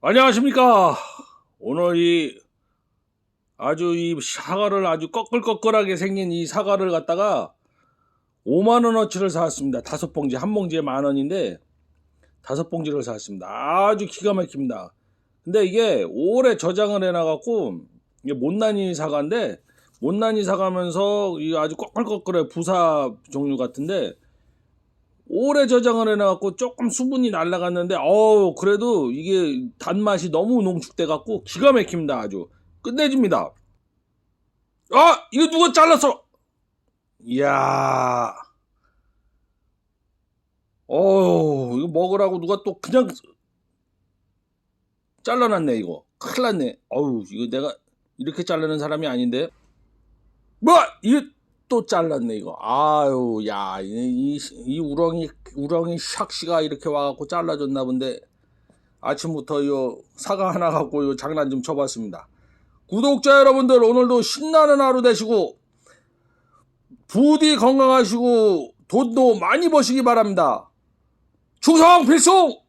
안녕하십니까. 오늘 이 아주 이 사과를 아주 꺼끌꺼끌하게 생긴 이 사과를 갖다가 5만 원어치를 사왔습니다. 다섯 봉지, 한 봉지에 만 원인데 다섯 봉지를 사왔습니다. 아주 기가 막힙니다. 근데 이게 오래 저장을 해놔갖고 이게 못난이 사과인데 못난이 사과면서 이 아주 꺼끌꺼끌해 부사 종류 같은데 오래 저장을 해놔갖고 조금 수분이 날라갔는데 어우 그래도 이게 단맛이 너무 농축돼 갖고 기가 막힙니다 아주. 끝내줍니다. 아 이거 누가 잘랐어 이야. 어우 이거 먹으라고 누가 또 그냥 잘라놨네 이거. 큰일 났네. 어우 이거 내가 이렇게 자르는 사람이 아닌데. 뭐! 이거 또 잘랐네 이거. 아유, 야, 이, 우렁이 우렁이 샥시가 이렇게 와갖고 잘라줬나 본데 아침부터 요 사과 하나 갖고 요 장난 좀 쳐봤습니다. 구독자 여러분들 오늘도 신나는 하루 되시고 부디 건강하시고 돈도 많이 버시기 바랍니다. 충성 필수!